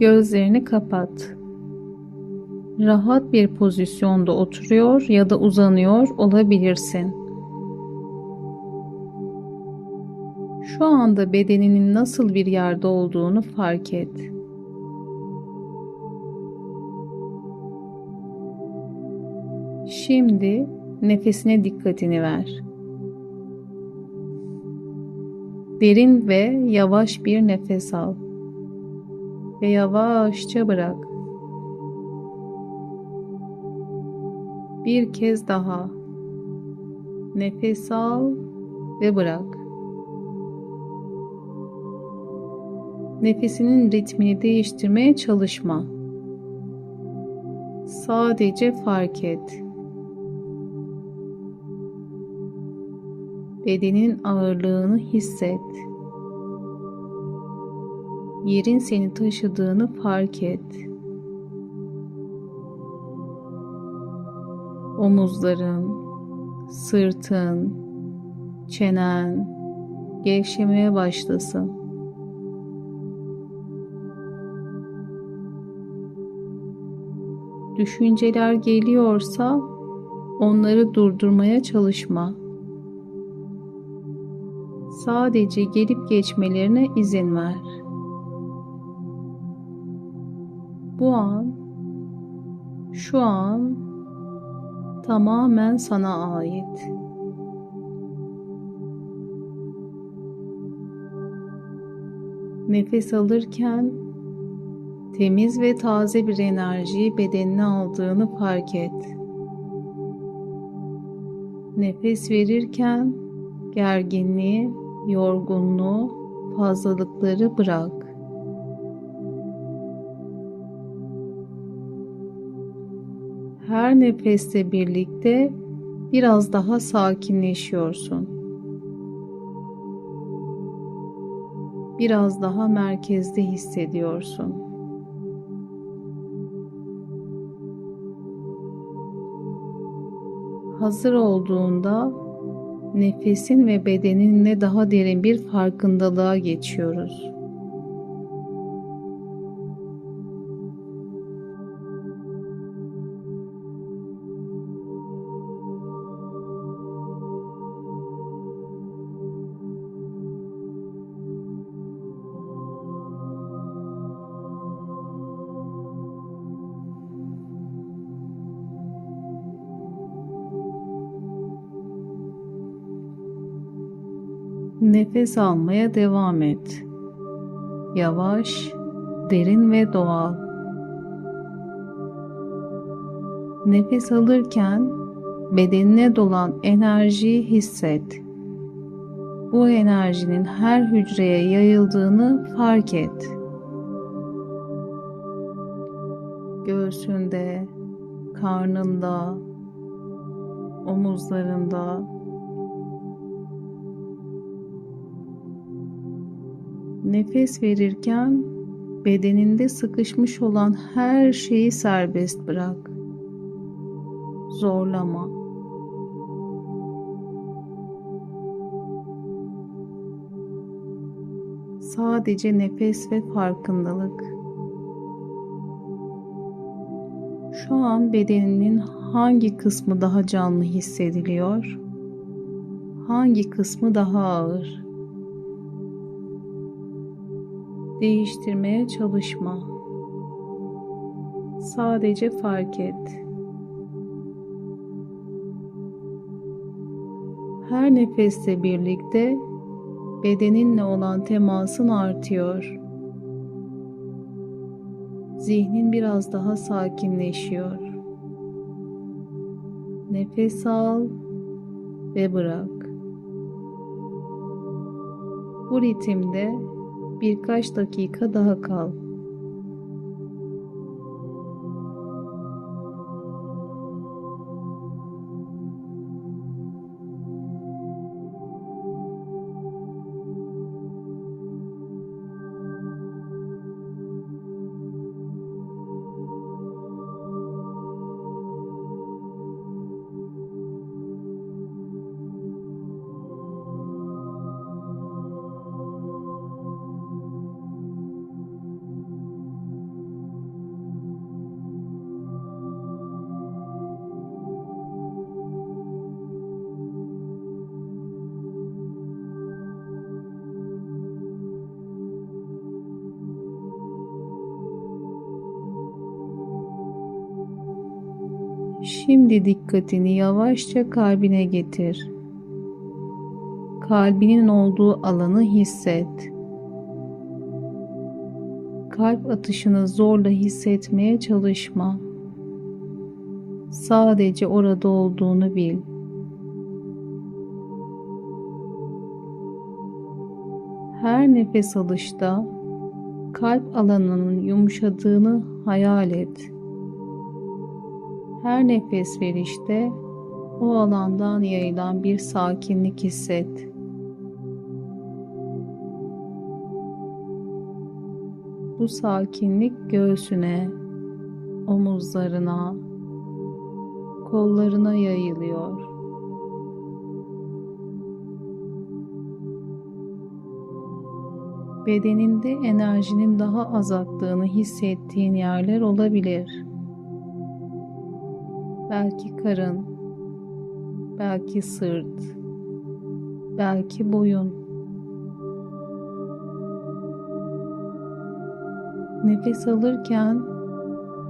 Gözlerini kapat. Rahat bir pozisyonda oturuyor ya da uzanıyor olabilirsin. Şu anda bedeninin nasıl bir yerde olduğunu fark et. Şimdi nefesine dikkatini ver. Derin ve yavaş bir nefes al ve yavaşça bırak. Bir kez daha nefes al ve bırak. Nefesinin ritmini değiştirmeye çalışma. Sadece fark et. Bedenin ağırlığını hisset. Yerin seni taşıdığını fark et. Omuzların, sırtın, çenen gevşemeye başlasın. Düşünceler geliyorsa onları durdurmaya çalışma. Sadece gelip geçmelerine izin ver. Bu an, şu an tamamen sana ait. Nefes alırken temiz ve taze bir enerjiyi bedenine aldığını fark et. Nefes verirken gerginliği, yorgunluğu, fazlalıkları bırak. Her nefeste birlikte biraz daha sakinleşiyorsun. Biraz daha merkezde hissediyorsun. Hazır olduğunda nefesin ve bedeninle daha derin bir farkındalığa geçiyoruz. Nefes almaya devam et. Yavaş, derin ve doğal. Nefes alırken bedenine dolan enerjiyi hisset. Bu enerjinin her hücreye yayıldığını fark et. Göğsünde, karnında, omuzlarında, Nefes verirken bedeninde sıkışmış olan her şeyi serbest bırak. Zorlama. Sadece nefes ve farkındalık. Şu an bedeninin hangi kısmı daha canlı hissediliyor? Hangi kısmı daha ağır? Değiştirmeye çalışma. Sadece fark et. Her nefeste birlikte bedeninle olan temasın artıyor. Zihnin biraz daha sakinleşiyor. Nefes al ve bırak. Bu ritimde birkaç dakika daha kal. Şimdi dikkatini yavaşça kalbine getir. Kalbinin olduğu alanı hisset. Kalp atışını zorla hissetmeye çalışma. Sadece orada olduğunu bil. Her nefes alışta kalp alanının yumuşadığını hayal et. Her nefes verişte o alandan yayılan bir sakinlik hisset. Bu sakinlik göğsüne, omuzlarına, kollarına yayılıyor. Bedeninde enerjinin daha azalttığını hissettiğin yerler olabilir. Belki karın, belki sırt, belki boyun. Nefes alırken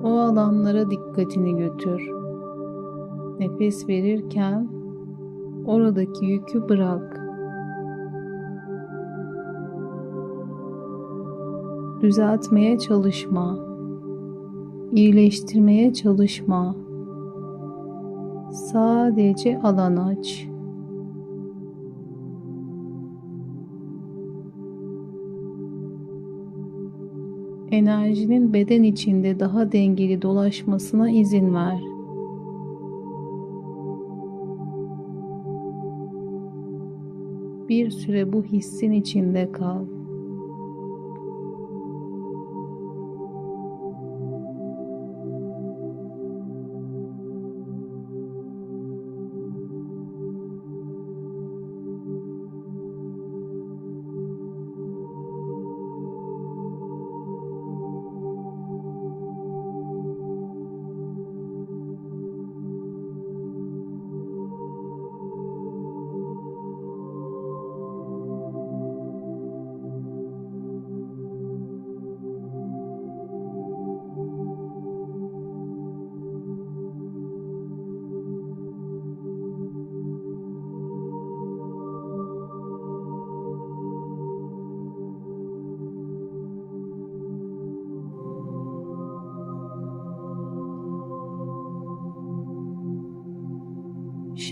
o alanlara dikkatini götür. Nefes verirken oradaki yükü bırak. Düzeltmeye çalışma. İyileştirmeye çalışma. Sadece alan aç. Enerjinin beden içinde daha dengeli dolaşmasına izin ver. Bir süre bu hissin içinde kal.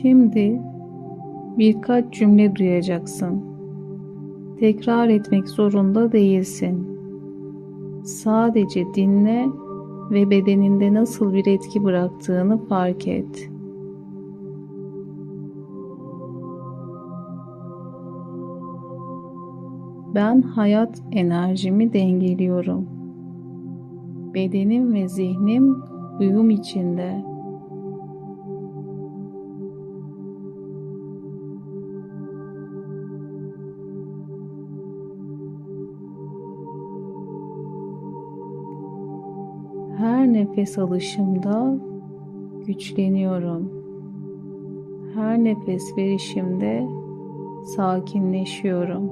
Şimdi birkaç cümle duyacaksın. Tekrar etmek zorunda değilsin. Sadece dinle ve bedeninde nasıl bir etki bıraktığını fark et. Ben hayat enerjimi dengeliyorum. Bedenim ve zihnim uyum içinde. Nefes alışımda güçleniyorum. Her nefes verişimde sakinleşiyorum.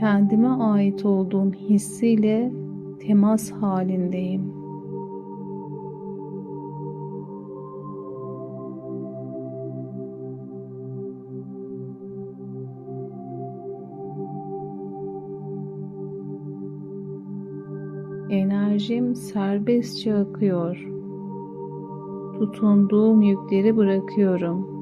Kendime ait olduğum hissiyle temas halindeyim. Enerjim serbestçe akıyor. Tutunduğum yükleri bırakıyorum.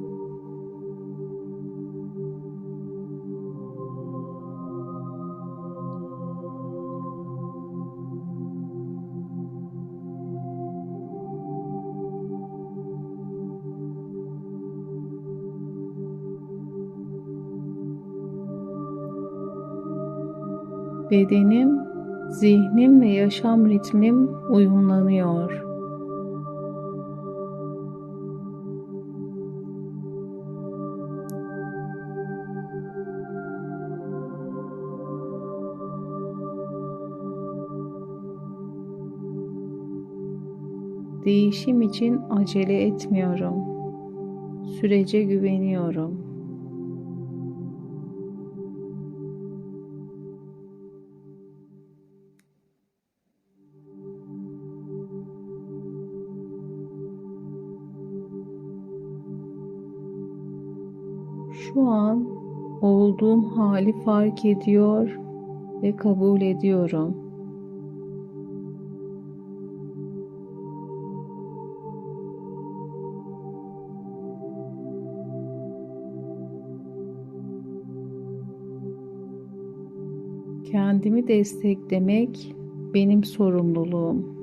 Bedenim Zihnim ve yaşam ritmim uyumlanıyor. Değişim için acele etmiyorum. Sürece güveniyorum. Hali fark ediyor ve kabul ediyorum. Kendimi desteklemek benim sorumluluğum.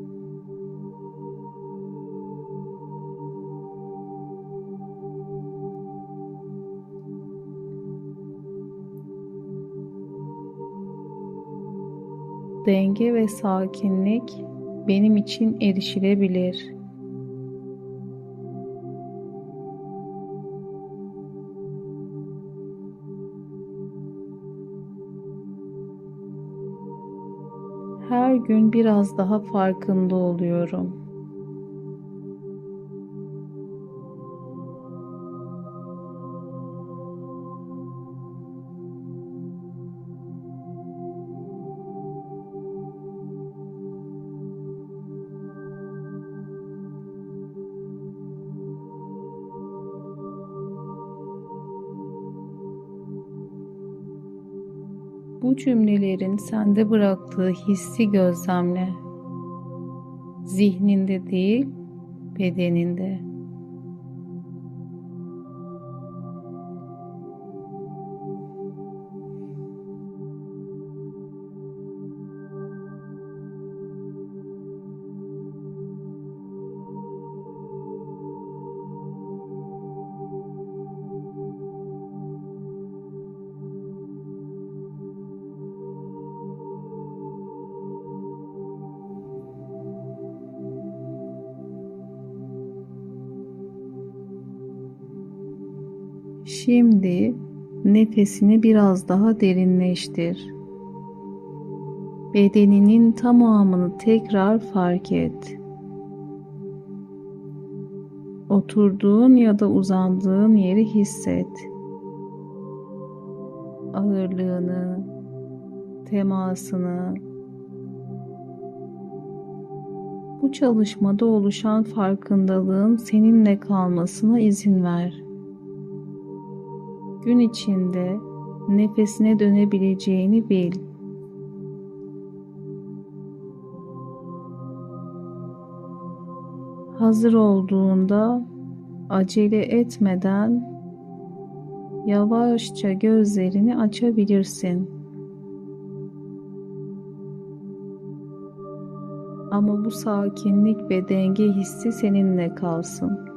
Denge ve sakinlik benim için erişilebilir. Her gün biraz daha farkında oluyorum. Bu cümlelerin sende bıraktığı hissi gözlemle. Zihninde değil, bedeninde. Şimdi nefesini biraz daha derinleştir. Bedeninin tamamını tekrar fark et. Oturduğun ya da uzandığın yeri hisset. Ağırlığını, temasını. Bu çalışmada oluşan farkındalığın seninle kalmasına izin ver gün içinde nefesine dönebileceğini bil. Hazır olduğunda acele etmeden yavaşça gözlerini açabilirsin. Ama bu sakinlik ve denge hissi seninle kalsın.